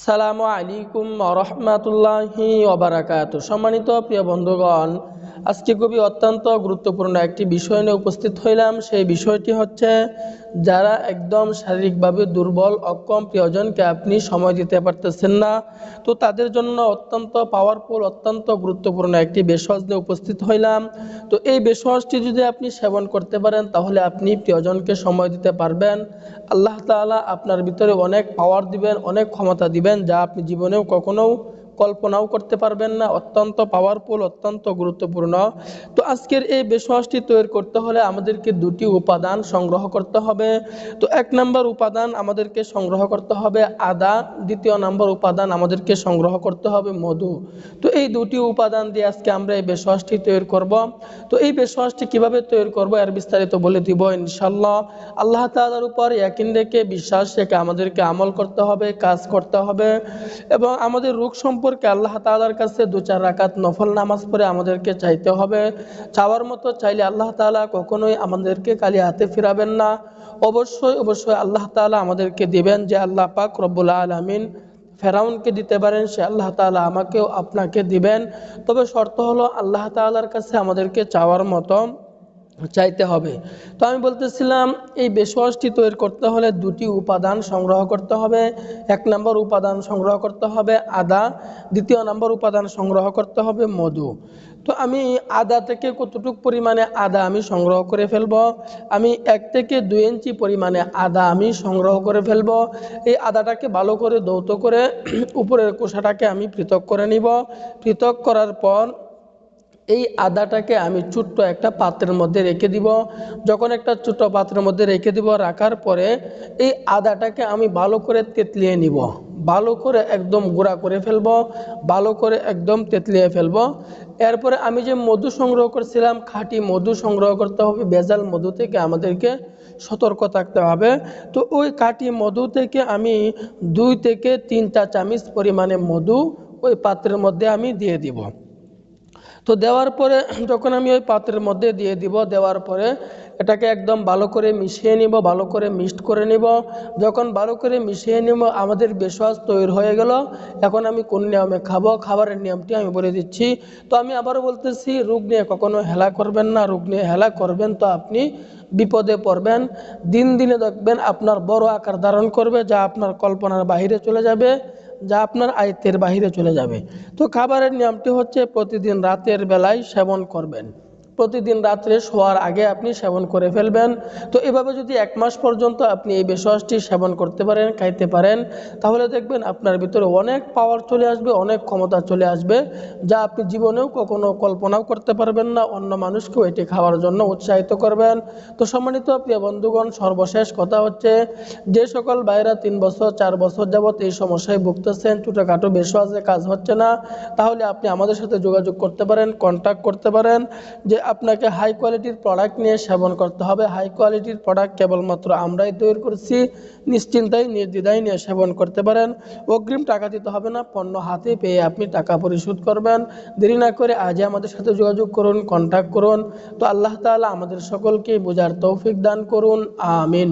সালামু আলাইকুম রহমাতুল্লাহি ওবারাকাত সম্মানিত প্রিয় বন্ধুগণ আজকে খুবই অত্যন্ত গুরুত্বপূর্ণ একটি বিষয় নিয়ে উপস্থিত হইলাম। সেই বিষয়টি হচ্ছে, যারা একদম শারীরিকভাবে দুর্বল, অক্ষম প্রিয়জনকে আপনি সময় দিতে পারতেছেন না, তো তাদের জন্য অত্যন্ত পাওয়ারফুল অত্যন্ত গুরুত্বপূর্ণ একটি বেশজ নিয়ে উপস্থিত হইলাম। তো এই বেশজটি যদি আপনি সেবন করতে পারেন, তাহলে আপনি প্রিয়জনকে সময় দিতে পারবেন। আল্লাহ তাআলা আপনার ভিতরে অনেক পাওয়ার দিবেন, অনেক ক্ষমতা দিবেন, যা আপনি জীবনেও কখনো কল্পনাও করতে পারবেন না, অত্যন্ত পাওয়ারফুল অত্যন্ত গুরুত্বপূর্ণ। তো আজকের এই বেশওয়াজটি তৈরি করতে হলে আমাদেরকে দুটি উপাদান সংগ্রহ করতে হবে। তো এক নম্বর উপাদান আমাদেরকে সংগ্রহ করতে হবে আদা, দ্বিতীয় নম্বর উপাদান আমাদেরকে সংগ্রহ করতে হবে মধু। তো এই দুটি উপাদান দিয়ে আজকে আমরা এই বেশওয়াজটি তৈরি করব। তো এই বেশওয়াজটি কীভাবে তৈরি করব এর বিস্তারিত বলে দিব ইনশাল্লাহ আল্লাহ তাআলার উপর ইয়াকিন রেখে, বিশ্বাস রেখে আমাদেরকে আমল করতে হবে, কাজ করতে হবে। এবং আমাদের রোগ সম্পর্কে আল্লাহ তাআলার কাছে দু চার রাকাত নফল নামাজ পড়ে আমাদেরকে চাইতে হবে। চাওয়ার মতো চাইলে আল্লাহ তাআলা কখনোই আমাদেরকে কালি হাতে ফিরাবেন না। অবশ্যই অবশ্যই আল্লাহ তাআলা আমাদেরকে দিবেন যে আল্লাহ পাক রব্বুল আলামিন ফেরাউনকে দিতে পারেন, সে আল্লাহ তাআলা আমাকেও আপনাকে দিবেন। তবে শর্ত হলো আল্লাহ তাআলার কাছে আমাদেরকে চাওয়ার মতো চাইতে হবে। তো আমি বলতেছিলাম, এই বেশওয়াজটি তৈরি করতে হলে দুটি উপাদান সংগ্রহ করতে হবে। এক নম্বর উপাদান সংগ্রহ করতে হবে আদা, দ্বিতীয় নম্বর উপাদান সংগ্রহ করতে হবে মধু। তো আমি আদা থেকে কতটুক পরিমাণে আদা আমি সংগ্রহ করে ফেলব? আমি এক থেকে দুই ইঞ্চি পরিমাণে আদা আমি সংগ্রহ করে ফেলব। এই আদাটাকে ভালো করে দৌত করে উপরের কোষাটাকে আমি পৃথক করে নিব। পৃথক করার পর এই আদাটাকে আমি ছোট্ট একটা পাত্রের মধ্যে রেখে দিব। যখন একটা ছোট্ট পাত্রের মধ্যে রেখে দিব, রাখার পরে এই আদাটাকে আমি ভালো করে তেতলিয়ে নিব। ভালো করে একদম গুঁড়া করে ফেলব, ভালো করে একদম তেতলিয়ে ফেলব। এরপরে আমি যে মধু সংগ্রহ করছিলাম, খাঁটি মধু সংগ্রহ করতে হবে বেজাল মধু থেকে আমাদেরকে সতর্ক থাকতে হবে। তো ওই কাঠি মধু থেকে আমি দুই থেকে তিনটা চামিচ পরিমাণে মধু ওই পাত্রের মধ্যে আমি দিয়ে দিব। তো দেওয়ার পরে, যখন আমি ওই পাত্রের মধ্যে দিয়ে দিব, দেওয়ার পরে এটাকে একদম ভালো করে মিশিয়ে নিব, ভালো করে মিক্সড করে নিব। যখন ভালো করে মিশিয়ে নিব, আমাদের বেশওয়াজ তৈরি হয়ে গেল। এখন আমি কোন নিয়মে খাব, খাবারের নিয়মটি আমি বলে দিচ্ছি। তো আমি আবারও বলতেছি, রোগ নিয়ে কখনো হেলা করবেন না, রোগ নিয়ে হেলা করবেন তো আপনি বিপদে পড়বেন। দিন দিনে দেখবেন আপনার বড় আকার ধারণ করবে, যা আপনার কল্পনার বাহিরে চলে যাবে। যা আপনার আয়ত্তের বাহিরে চলে যাবে। তো খাবারের নিয়মটি হচ্ছে প্রতিদিন রাতের বেলায় সেবন করবেন। প্রতিদিন রাত্রে শোয়ার আগে আপনি সেবন করে ফেলবেন। তো এভাবে যদি এক মাস পর্যন্ত আপনি এই বেশওয়াজটি সেবন করতে পারেন, খাইতে পারেন, তাহলে দেখবেন আপনার ভিতরে অনেক পাওয়ার চলে আসবে, অনেক ক্ষমতা চলে আসবে, যা আপনি জীবনেও কখনো কল্পনাও করতে পারবেন না, অন্য মানুষকেও এটি খাওয়ার জন্য উৎসাহিত করবেন। তো সম্মানিত প্রিয় বন্ধুগণ, সর্বশেষ কথা হচ্ছে, যে সকল ভাইরা তিন বছর, চার বছর যাবত এই সমস্যায় ভুগতেছেন, ছোটোখাটো বেশওয়াজে কাজ হচ্ছে না, তাহলে আপনি আমাদের সাথে যোগাযোগ করতে পারেন কন্ট্যাক্ট করতে পারেন, যে আপনাকে হাই কোয়ালিটির প্রোডাক্ট নিয়ে সেবন করতে হবে। হাই কোয়ালিটির প্রোডাক্ট কেবলমাত্র আমরাই তৈরি করছি, নিশ্চিন্তায়, নির্দ্বিধায় নিয়ে সেবন করতে পারেন। অগ্রিম টাকা দিতে হবে না, পণ্য হাতে পেয়ে আপনি টাকা পরিশোধ করবেন। দেরি না করে আজই আমাদের সাথে যোগাযোগ করুন কন্ট্যাক্ট করুন। তো আল্লাহ তালা আমাদের সকলকে বোঝার তৌফিক দান করুন, আমিন।